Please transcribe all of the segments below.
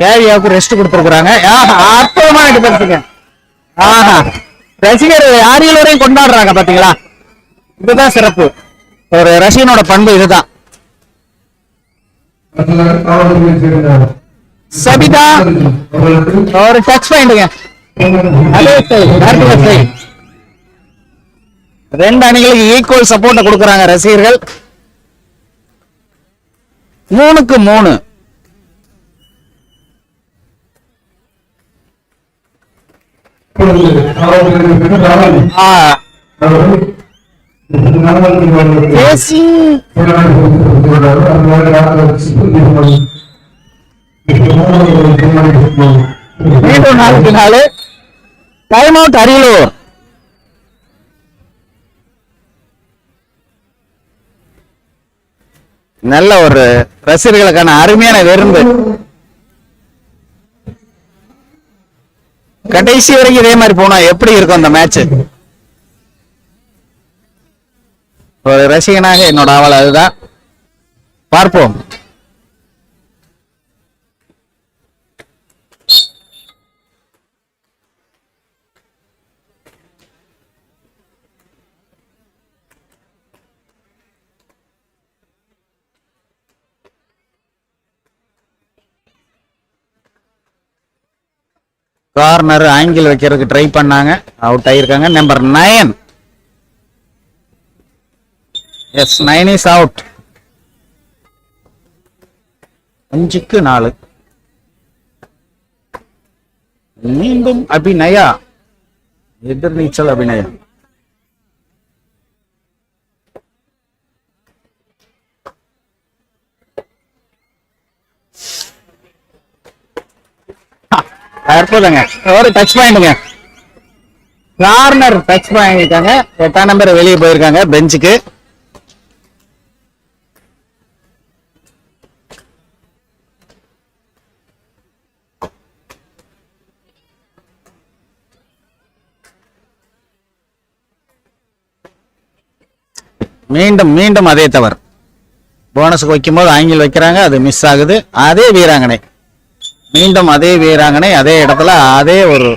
கேவியாவுக்கு rest கொடுத்துருக்குறாங்க. அற்புதமான டிஃபென்ஸுங்க ஆஹா. ரசிகர் ஆரியல் கொண்டாடுறாங்க பாத்தீங்களா? இதுதான் சிறப்பு. ஒரு ரசிகனோட பண்பு இதுதான். சபிதா ஒரு டச் பாயிண்ட்டுங்க ரெண்டு அணிகளுக்கு ஈக்குவல் சப்போர்ட்டை கொடுக்குறாங்க ரசிகர்கள். மூணுக்கு மூணு. பேசி மீண்டும் டைம் அவுட் அரியலூர் நல்ல ஒரு ரசிகர்களுக்கான அருமையான விருந்து கடைசி வரைக்கும் இதே மாதிரி போனா எப்படி இருக்கும் அந்த மேட்ச் ஒரு ரசிகனாக என்னோட ஆவல் அதுதான். பார்ப்போம். கார்னர் ஆங்கிள் வைக்கிறதுக்கு ட்ரை பண்ணாங்க. அவுட் ஆயிருக்காங்க. Number nine yes nine is out அஞ்சுக்கு நாலு. மீண்டும் அபிநயா. எதிர்நீச்சல் அபிநயா அற்புதங்க. ஒரு டச் பாயிண்ட்டுங்க கார்னர் டச் பண்ணிருக்காங்க எட்டாம் நம்பர் வெளியே போயிருக்காங்க பெஞ்சுக்கு மீண்டும் மீண்டும் அதே தவறு போனஸுக்கு வைக்கும்போது ஆங்கில் வைக்கிறாங்க அது மிஸ் ஆகுது. அதே வீராங்கனை. மீண்டும் அதே வீராங்கனை அதே இடத்துல அதே ஒரு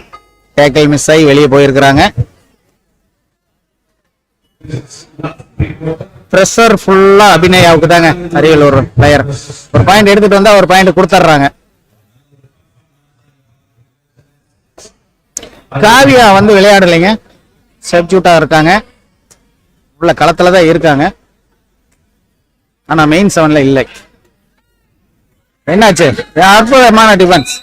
டேக்கல் மிஸ் ஆகி வெளியே போயிருக்கிறாங்க. ப்ரெஷர் ஃபுல்லா அபிநயாவுக்கு தாங்க அரியலூர் பிளேயர் ஒரு பாயிண்ட் எடுத்துட்டு வந்தா ஒரு பாயிண்ட் கொடுத்துட்றாங்க. காவியா வந்து விளையாடலைங்க. சப்ஜூட்டா இருக்காங்க. உள்ள களத்துல தான் இருக்காங்க. ஆனா மெயின் செவன்ல இல்லை. என்னாச்சு? அற்புதமான டிஃபன்ஸ்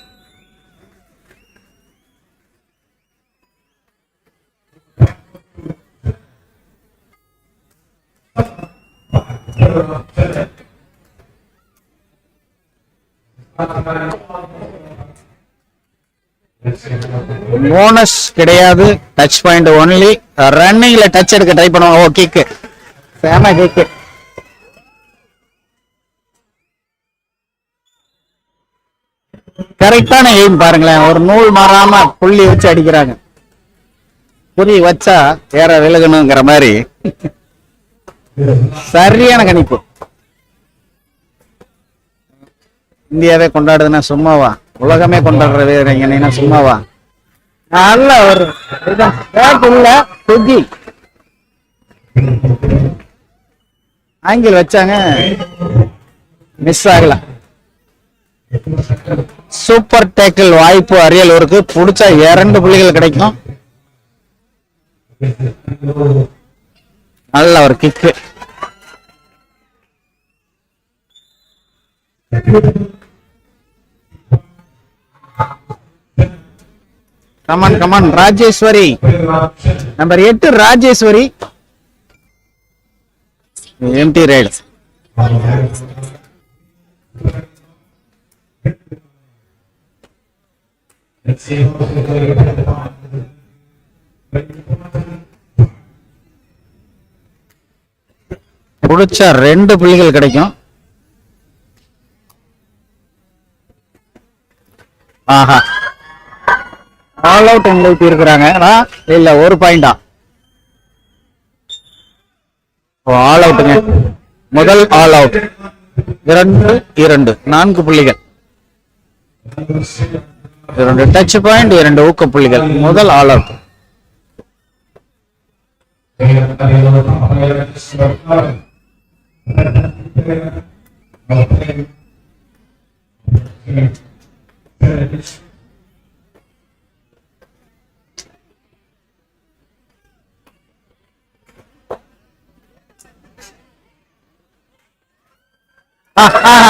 போனஸ் கிடையாது. டச் பாயிண்ட் ஒன்லி ரன்னிங்ல டச் எடுக்க ட்ரை பண்ணுவாங்க. ஓ கிக்கு சேம கிக்கு கரெக்டான எய்ம் பாருங்களேன். ஒரு நூல் மாறாம புள்ளி வச்சு அடிக்கிறாங்க. புள்ளி வச்சா வேற விலகணுங்கிற மாதிரி. சரியான கணிப்பு. இந்தியாவே கொண்டாடுதுன்னா சும்மாவா? உலகமே கொண்டாடுறது வீரங்கன்னா சும்மாவா? நல்ல ஒரு இதுதான். bat இல்ல சுத்தி வச்சாங்க. மிஸ் ஆகல. சூப்பர் டேக்கிள் வாய்ப்பு அரியலூருக்கு. பிடிச்ச இரண்டு புள்ளிகள் கிடைக்கும். நல்ல ஒரு kick come on come on Rajeswari. Number எட்டு ராஜேஸ்வரி. எம்டி ரைடு புடிச்சா ரெண்டு புள்ளிகள் கிடைக்கும். ஆஹா. ஆல் அவுட் எங்களுக்கு இருக்கிறாங்க இல்ல ஒரு பாயிண்டா ஆல் அவுட்டுங்க முதல் ஆல் அவுட் இரண்டு இரண்டு. நான்கு புள்ளிகள். இரண்டு டச் பாயிண்ட் இரண்டு ஊக்க புள்ளிகள் முதல் ஆல் அவுட்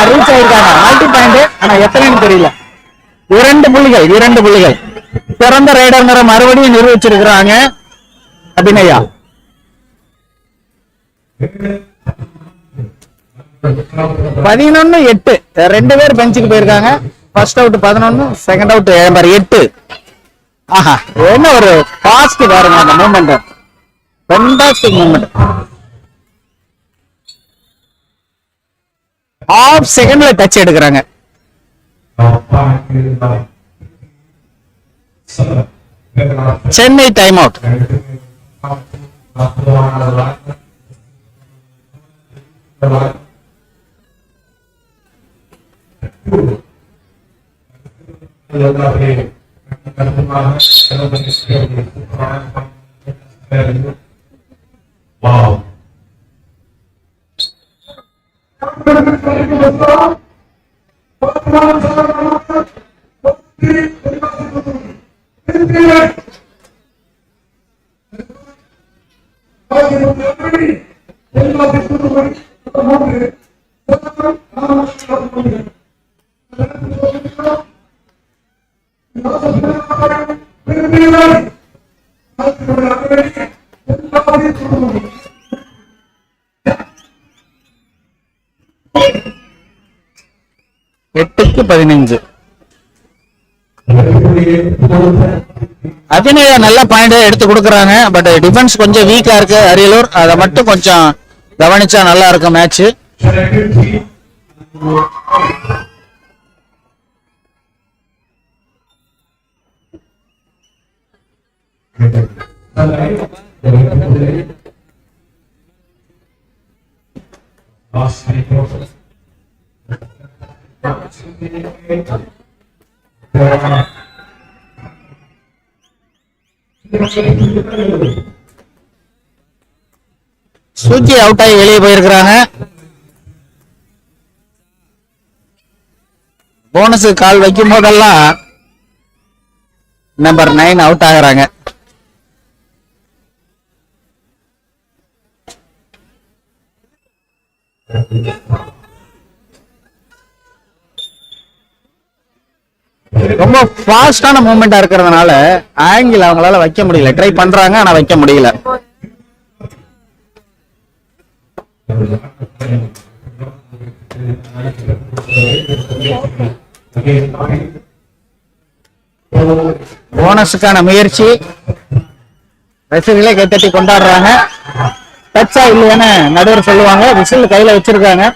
ரீச் ஆயிருக்காங்க. மல்டி பாயிண்ட் ஆனா எத்தனைன்னு தெரியல. இரண்டு புள்ளிகள் இரண்டு புள்ளிகள். சிறந்த ரைடர்ங்கிற மறுபடியும் நிரூபிச்சிருக்கிறாங்க அபிநயா. பதினொன்னு எட்டு. ரெண்டு பேர் பெஞ்சுக்கு போயிருக்காங்க. ஃபர்ஸ்ட் அவுட் பதினொன்னு செகண்ட் அவுட் பாரு எட்டு. ஆஹா என்ன ஒரு பாஸ்ட் பாருங்க அந்த மூமெண்ட் ஃபென்டாஸ்டிக் மூமெண்ட் ஹாஃப் செகண்ட்ல டச் எடுக்கிறாங்க. Chennai time out Wow. বছর பதினைஞ்சு அபிநயா நல்ல பாயிண்ட் எடுத்து கொடுக்குறாங்க. பட் டிஃபென்ஸ் கொஞ்சம் வீக்கா இருக்கு அரியலூர். அதை மட்டும் கொஞ்சம் கவனிச்சா நல்லா இருக்கும் மேட்ச் Last சூச்சி அவுட் ஆகி வெளியே போயிருக்கிறாங்க. போனஸ் கால் வைக்கும் போதெல்லாம் நம்பர் நைன் அவுட் ஆகுறாங்க. ரொம்ப ஃபாஸ்டான மூமெண்டா இருக்கிறதுனால ஆங்கிள் அவங்களால வைக்க முடியல. ட்ரை பண்றாங்க ஆனா வைக்க முடியல. போனஸுக்கான முயற்சி. ரசிகர்களே கைத்தட்டி கொண்டாடுறாங்க. டச்சா இல்லையான்னு நடுவர் சொல்லுவாங்க. விசில் கையில வச்சிருக்காங்க.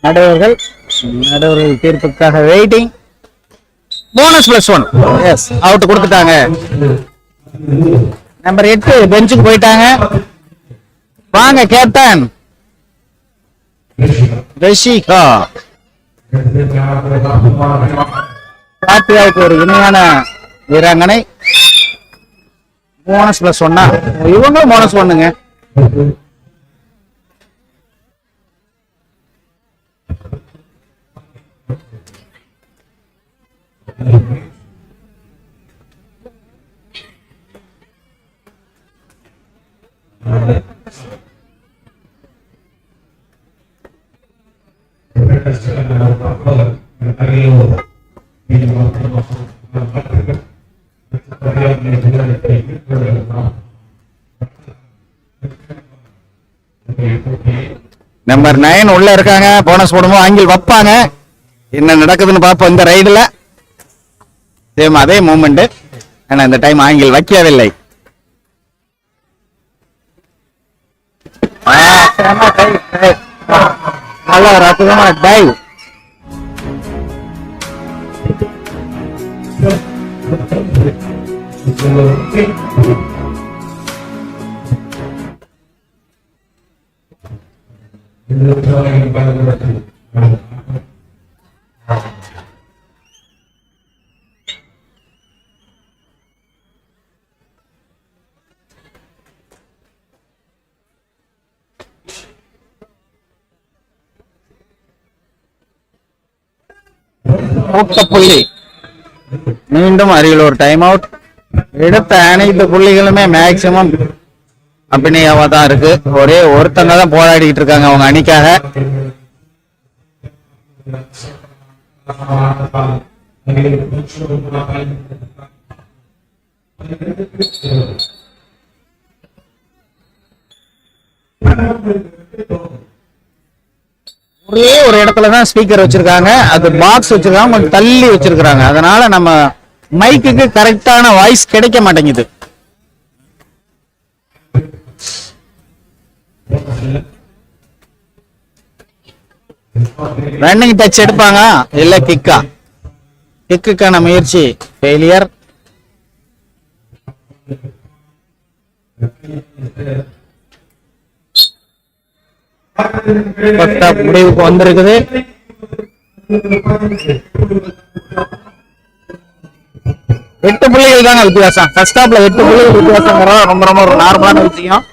நடுவர்கள் நடுவர்கள் தீர்ப்புக்காக waiting bonus plus one yes out கொடுத்துட்டாங்க. நம்பர் எட்டு பெஞ்சுக்கு போயிட்டாங்க. வாங்க கேப்டன் ரஷிகா பாத்தியாவுக்கு ஒரு இணையான வீராங்கனை. போனஸ் பிளஸ் ஒன்னா இவங்களும் போனஸ் ஒண்ணுங்க நம்பர் நைன் உள்ள இருக்காங்க. போனஸ் போடும்போது ஆங்கில் வைப்பாங்க. என்ன நடக்குதுன்னு பார்ப்போம். இந்த ரைடுல சேம் அதே மூமெண்ட் ஆனா இந்த டைம் ஆங்கில் வைக்கவில்லை. நல்லா செம டைவ் ஊக்க புள்ளி மீண்டும் அரியலூர் டைம் அவுட் எடுத்த அனைத்து புள்ளிகளுமே மேக்சிமம் அபிநயாவா தான் இருக்கு. ஒரே ஒருத்தங்க தான் போராடிட்டு இருக்காங்க அவங்க அணிக்காக. ஒரே ஒரு இடத்துல தான் ஸ்பீக்கர் வச்சிருக்காங்க. அது பாக்ஸ் வச்சிருக்காங்க. கொஞ்சம் தள்ளி வச்சிருக்காங்க அதனால நம்ம மைக்குக்கு கரெக்டான வாய்ஸ் கிடைக்க மாட்டேங்குது. ரன்னிங் டச் எடுப்பாங்க இல்ல கிக்கா கிக்குக்கான முயற்சி ஃபெயிலியர் ஃபர்ஸ்ட் முடிவுக்கு வந்திருக்குது. எட்டு புள்ளிகள் தாங்க வித்தியாசம். ஃபர்ஸ்ட் ஹாப்ல எட்டு புள்ளிகள் வித்தியாசங்கிறது ரொம்ப ரொம்ப ஒரு நார்மலான விஷயம்.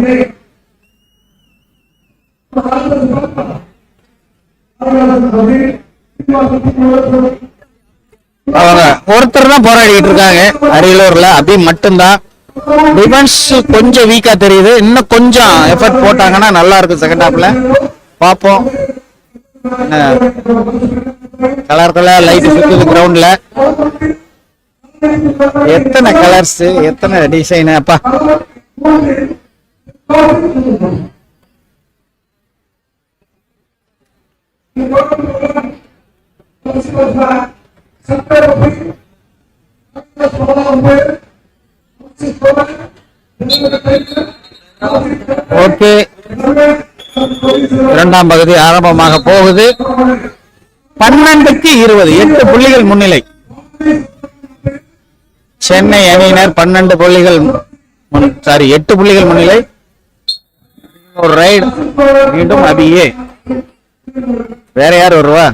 Thank you. ஒருத்தர் தான் போராடிட்டு இருக்காங்க. அரியலூர்ல அபி மட்டும்தான். டிஃபென்ஸ் கொஞ்சம் வீக்கா தெரியுது. இன்னும் கொஞ்சம் எஃபர்ட் போட்டாங்கன்னா நல்லா இருக்கும் செகண்ட் ஹாப்ல பார்ப்போம். கலர் கலர் லைட் சுத்துது கிரவுண்ட்ல எத்தனை கலர்ஸ் எத்தனை டிசைன் அப்பா. இரண்டாம் பகுதி ஆரம்பமாக போகுது. பன்னெண்டுக்கு இருபது எட்டு புள்ளிகள் முன்னிலை. சென்னை அணியினர் பன்னெண்டு புள்ளிகள் சாரி எட்டு புள்ளிகள் முன்னிலை. ஒரு ரைடு மீண்டும் அபியே. வேற யார் வருவா?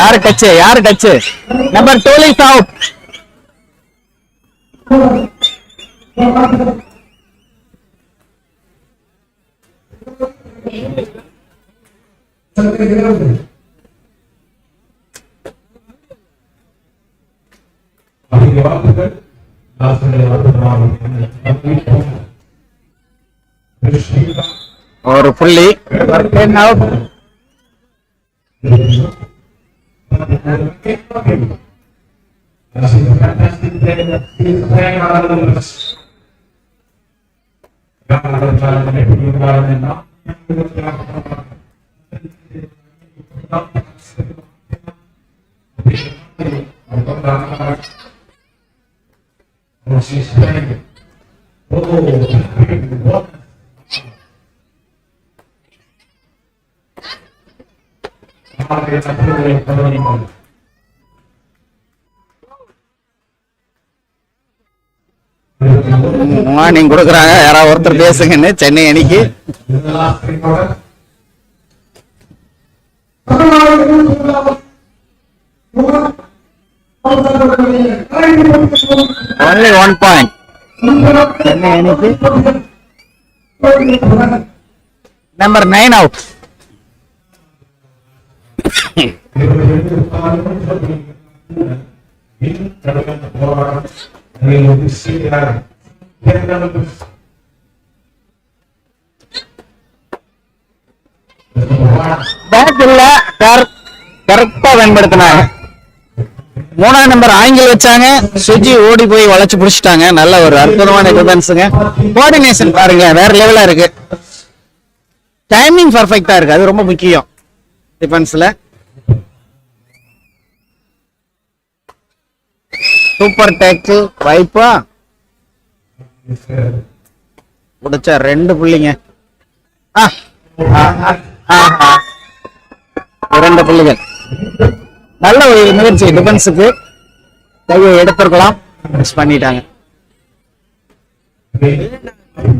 யாரு டச் யாரு touch number twelve is out வாக்குகள் வாக்குகள் ஒரு புள்ளி மார்னிங் கொடுக்குறாங்க. யாராவது ஒருத்தர் பேசுங்கன்னு சென்னை அணிக்கு. ஒன்லி ஒன் பாயிண்ட் சென்னை அணிக்கு. நம்பர் நைன் அவுட் பேட் இல்ல கரெக்டா பயன்படுத்தினாங்க. மூணாம் நம்பர் ஆங்கில் வச்சாங்க. சுஜி ஓடி போய் வளைச்சு புடிச்சிட்டாங்க. நல்ல ஒரு அற்புதமான டிஃபென்ஸுங்க கோஆர்டினேஷன் பாருங்க வேற லெவலா இருக்கு. டைமிங் பர்ஃபெக்டா இருக்கு. அது ரொம்ப முக்கியம். டிஃபென்ஸ்ல சூப்பர் டேக்கிள் வைப்பா முடிச்சா ரெண்டு புள்ளிங்க. இரண்டு புள்ளிகள். நல்ல ஒரு முயற்சி டிஃபென்ஸுக்கு கையை எடுத்திருக்கலாம். மிஸ் பண்ணிட்டாங்க.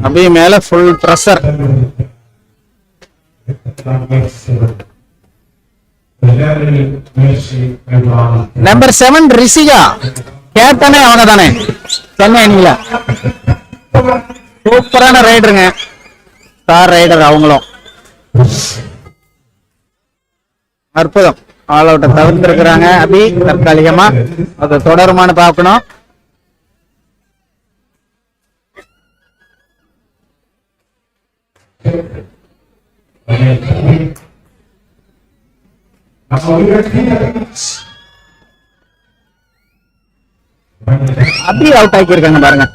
அப்படியே மேல full pressure number seven Rishika கேப்டனே அவங்க தானே சென்னை அணியில. சூப்பரான ரைடருங்க. ஸ்டார் ரைடர் அவங்களும். அற்புதம். ஆல் அவுட்டை தவிர்த்திருக்கிறாங்க. அபி தற்காலிகமா. அது தொடருமானு பார்க்கணும். அபி அவுட் ஆக்கியிருக்காங்க பாருங்க.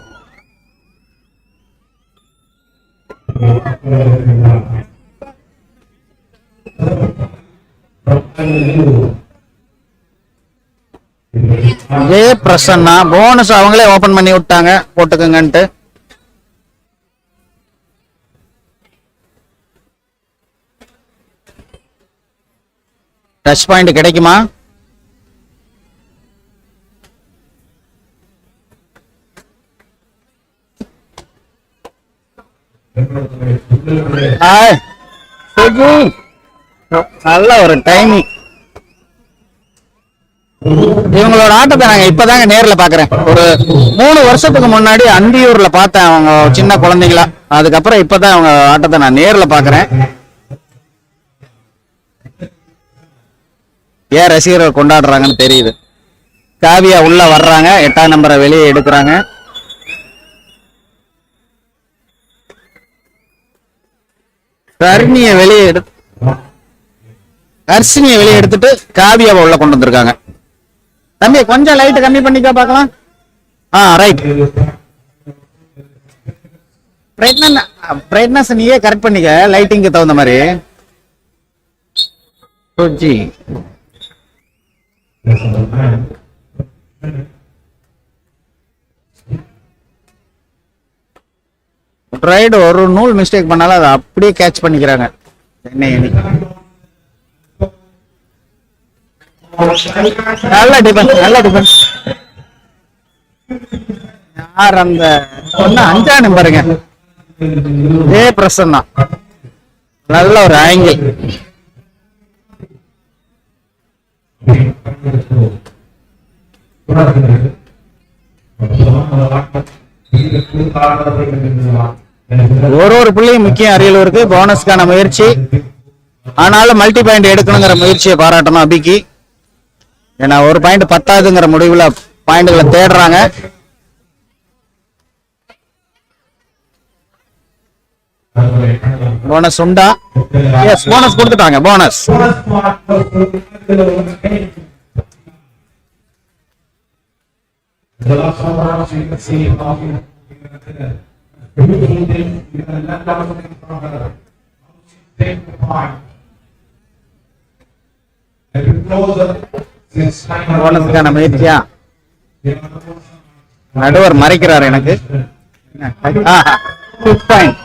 இதே பிரசன்னா போனஸ் அவங்களே ஓபன் பண்ணி விட்டாங்க போட்டுக்கங்கன்ட்டு. டச் பாயிண்ட் கிடைக்குமா? நல்ல ஒரு டைமிங் இவங்களோட ஆட்டத்தை நாங்க இப்பதாங்க நேர்ல பாக்குறேன். ஒரு மூணு வருஷத்துக்கு முன்னாடி அந்தியூர்ல பார்த்தேன் அவங்க சின்ன குழந்தைங்களா அதுக்கப்புறம் இப்பதான் அவங்க ஆட்டத்தை நான் நேர்ல பாக்குறேன். ஏன் ரசிகர்கள் கொண்டாடுறாங்கன்னு தெரியுது. காவியா உள்ள வர்றாங்க எட்டாம் நம்பரை வெளியே எடுக்கிறாங்க. கர்ணிய வெளியே எடுத்து அர்சினியை வெளியே எடுத்துட்டு காவியாவை உள்ள கொண்டு வந்திருக்காங்க. தம்பி கொஞ்சம் லைட் கம்மி பண்ணிக்கா பார்க்கலாம். ஆ ரைட் பிரைட்னஸ் பிரைட்னஸ் நீயே கரெக்ட் பண்ணிக்க லைட்டிங்க்கு தகுந்த மாதிரி. ஜி ரைடு ஒரு நூல் மிஸ்டேக் பண்ணாலும் அதை அப்படியே கேட்ச் பண்ணிக்கிறாங்க. சென்னை அணி நல்ல டிஃபென்ஸ் நல்ல டிஃபென்ஸ் யார் அந்த ஒன்னு அஞ்சா நம்பருங்க இதே பிரசன்னா நல்ல ஒரு ஆங்கிள் ஒரு ஒரு பிள்ளையும் முக்கியம் அரியலூருக்கு போனஸ்க்கான முயற்சி. ஆனாலும் மல்டி பாயிண்ட் எடுக்கணுங்கிற முயற்சியை பாராட்டணும் அபிக்கு. ஏன்னா ஒரு பாயிண்ட் பத்தாதுங்கிற முடிவுல பாயிண்ட்களை தேடுறாங்க. போனஸ் உண்டா? எஸ் போனஸ் கொடுத்துட்டாங்க bonus The last one round, so you can see how you. Removing them, you can let down something from her. Take the point. And you close up, since time. போனஸ்க்கான முயற்சியா நடுவர் மறைக்கிறார் எனக்கு point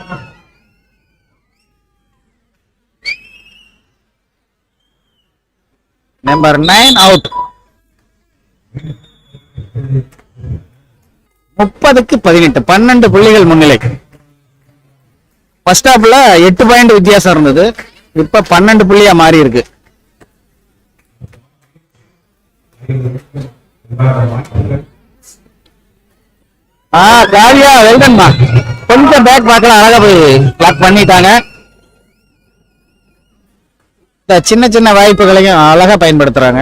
number nine out முப்பதுக்கு பதினெட்டு பன்னெண்டு புள்ளிகள் முன்னிலை. First ஹாப்ல எட்டு பாயிண்ட் வித்தியாசம் இருந்தது. இப்ப பன்னெண்டு புள்ளியா மாறி இருக்கு. ஆ காவியா வெல்டன்மா கொஞ்சம் பேக் பார்க்கலாம். அழகா போய் பிளாக் பண்ணிட்டாங்க. சின்ன சின்ன வாய்ப்புகளையும் அழகா பயன்படுத்துறாங்க.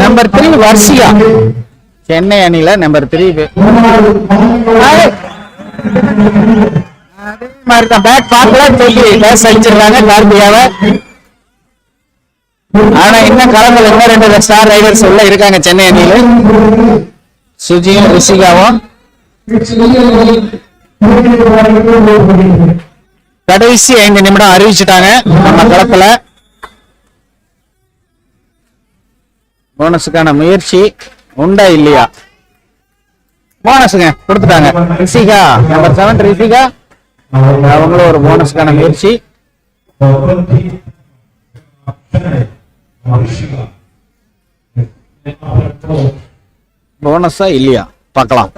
நம்பர் த்ரீ வர்ஷியா சென்னை அணில நம்பர் த்ரீ அதே மாதிரி தான் பேக் பார்க்கல. சொல்லி பேஸ் அடிச்சிருக்காங்க. கார்த்தியாவை ஆனா இன்னும் களங்கள் இன்னும் ரெண்டு ஸ்டார் ரைடர்ஸ் உள்ள இருக்காங்க சென்னை அணியில. சுஜியும் ரிஷிகாவும். கடைசி ஐந்து நிமிடம் அறிவிச்சுட்டாங்க நம்ம தளத்துல. போனஸுக்கான முயற்சி உண்டா இல்லையா? போனஸுங்க கொடுத்துட்டாங்க. Rishika number seven Rishika. அவங்களும் ஒரு போனஸுக்கான முயற்சி. போனஸா இல்லையா? பார்க்கலாம்.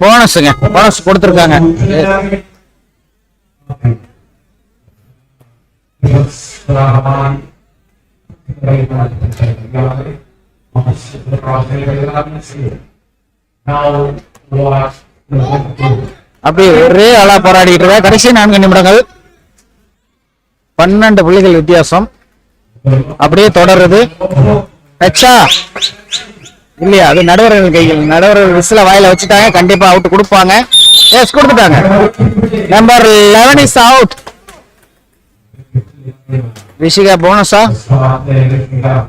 போனஸுங்க போனஸ் கொடுத்துருக்காங்க. அப்படி ஒரே ஆளா போராடிட்டு இருக்க. கடைசி நான்கு நிமிடங்கள். பன்னெண்டு புள்ளிகள் வித்தியாசம். அப்படியே தொடருது. ஹெச்சா இல்லையா? அது நடுவர்கள் கையில் நடுவர்கள் விசில வாயில வச்சுட்டாங்க. கண்டிப்பா அவுட் கொடுப்பாங்க. எஸ் கொடுத்துட்டாங்க. Number eleven is out Rishika போனஸா Start there, looking up.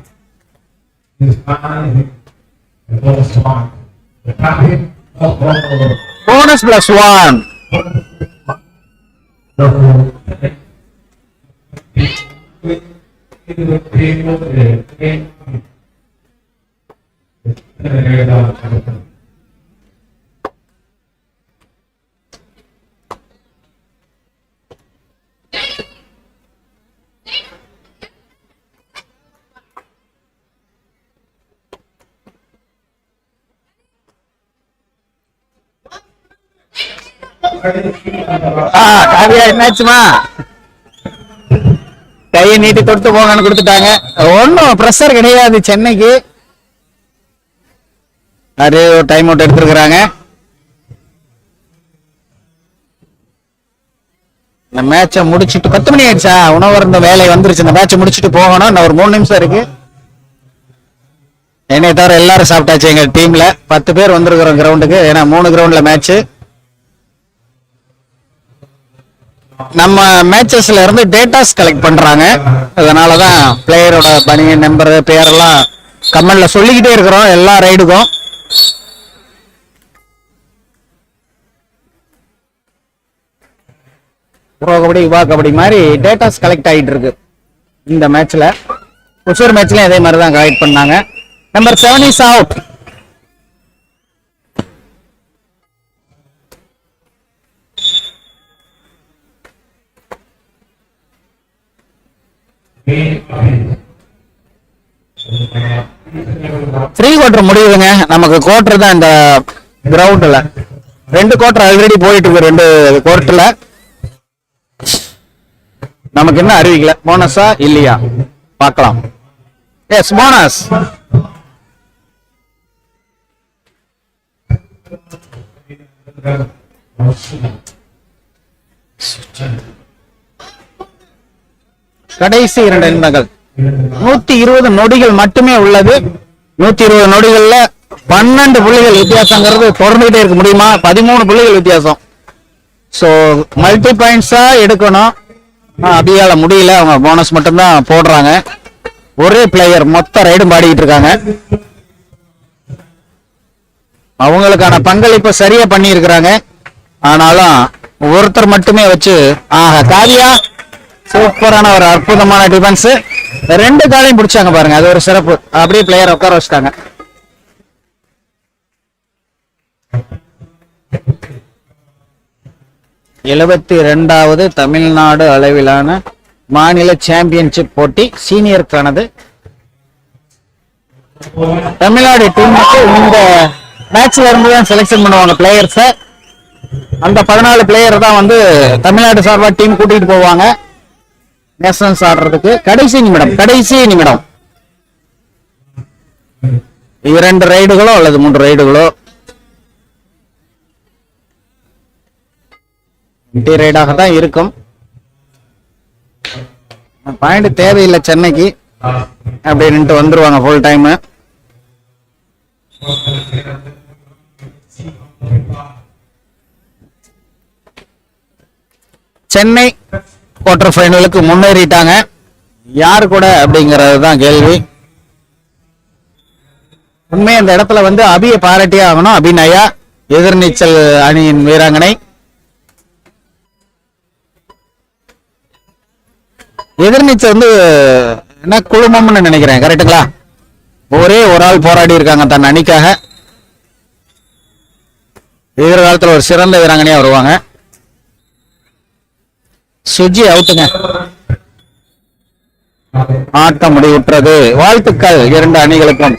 Kavya என்னாச்சுமா? கையை நீட்டி தொடுத்து போங்கன்னு கொடுத்துட்டாங்க. ஒன்றும் ப்ரெஷர் கிடையாது சென்னைக்கு. அது ஒரு டைம் அவுட் எடுத்துருக்குறாங்க. இந்த மேட்சை முடிச்சுட்டு பத்து மணி ஆயிடுச்சா? உணவு இருந்த வேலை வந்துருச்சு. இந்த மேட்சை முடிச்சுட்டு போகணும். இன்னும் ஒரு மூணு நிமிஷம் இருக்கு. என்னை தவிர எல்லாரும் சாப்பிட்டாச்சு எங்க டீம்ல பத்து பேர் வந்திருக்கிறோம் கிரவுண்டுக்கு ஏன்னா மூணு கிரவுண்ட்ல மேட்ச் நம்ம மேட்சஸ்ல இருந்து டேட்டாஸ் கலெக்ட் பண்றாங்க. அதனாலதான் பிளேயரோட பணி நம்பர் பேரெல்லாம் கமெண்ட்ல சொல்லிக்கிட்டே இருக்கிறோம். எல்லா ரைடுக்கும் ப்ரோ கபடி யுவா கபடி மாதிரி டேட்டாஸ் கலெக்ட் ஆகிட்டு இருக்கு. இந்த மேட்ச்ல ஒசூர் மேட்ச்லயும் அதே மாதிரி தான் கலெக்ட் பண்ணாங்க. Number seven is out three quarter முடியுதுங்க. நமக்கு குவார்டர் தான் இந்த கிரவுண்ட்ல ரெண்டு குவார்டர் ஆல்ரெடி போயிட்டு இருக்கு ரெண்டு குவார்டர்ல நமக்கு என்ன அறிவிக்கல? போனஸா இல்லையா? பார்க்கலாம். எஸ் போனஸ் கடைசி இரண்டு நிமிடங்கள் நூத்தி இருபது நொடிகள் மட்டுமே உள்ளது. நூத்தி இருபது நொடிகள்ல பன்னெண்டு புள்ளிகள் வித்தியாசங்கிறது தொடர்ந்துகிட்டே இருக்க முடியுமா? பதிமூணு புள்ளிகள் வித்தியாசம். சோ மல்டி பாயிண்ட்ஸா எடுக்கணும். அபியால முடியல. அவங்க போனஸ் மட்டும்தான் போடுறாங்க. ஒரே பிளேயர் மொத்த ரைடும் பாடிக்கிட்டு இருக்காங்க. அவங்களுக்கான பங்களிப்பை சரியா பண்ணி இருக்கிறாங்க ஆனாலும் ஒருத்தர் மட்டுமே வச்சு ஆஹா காலியா சூப்பரான ஒரு அற்புதமான டிஃபென்ஸ் ரெண்டு காலையும் பிடிச்சாங்க பாருங்க. அது ஒரு சிறப்பு. அப்படியே பிளேயர் உட்கார வச்சுட்டாங்க. எழுபத்தி ரெண்டாவது தமிழ்நாடு அளவிலான மாநில சாம்பியன்ஷிப் போட்டி சீனியருக்கானது தமிழ்நாடு டீமுக்கு இந்த மேட்ச்ல இருந்து தான் செலெக்ஷன் பண்ணுவாங்க பிளேயர்ஸை அந்த பதினாலு பிளேயர் தான் வந்து தமிழ்நாடு சார்பா டீம் கூட்டிட்டு போவாங்க. நேஷனல்ஸ் ஆடுறதுக்கு. கடைசி நிமிடம் கடைசி நிமிடம். இரண்டு ரைடுகளோ அல்லது மூன்று ரைடுகளோ எம்டி ரைடாக தான் இருக்கும். பாயிண்ட் தேவையில்லை சென்னைக்கு. அப்படின்ட்டு வந்துருவாங்க ஃபுல் டைம் சென்னை குவார்டர் ஃபைனலுக்கு முன்னேறிட்டாங்க. யார் கூட அப்படிங்கிறது தான் கேள்வி. உண்மை அந்த இடத்துல வந்து அபியை பாராட்டியே ஆகணும். அபிநயா எதிர்நீச்சல் அணியின் வீராங்கனை. எதிர்நீச்சல் வந்து என்ன குழுமம்னு நினைக்கிறேன் கரெக்ட்டுங்களா ஒரே ஒரு ஆள் போராடி இருக்காங்க தன் அணிக்காக. எதிர்காலத்தில் ஒரு சிறந்த வீராங்கனையா வருவாங்க. சுஜி அவுத்துங்க ஆட்டம் முடிவுற்றது. வாழ்த்துக்கள் இரண்டு அணிகளுக்கும்.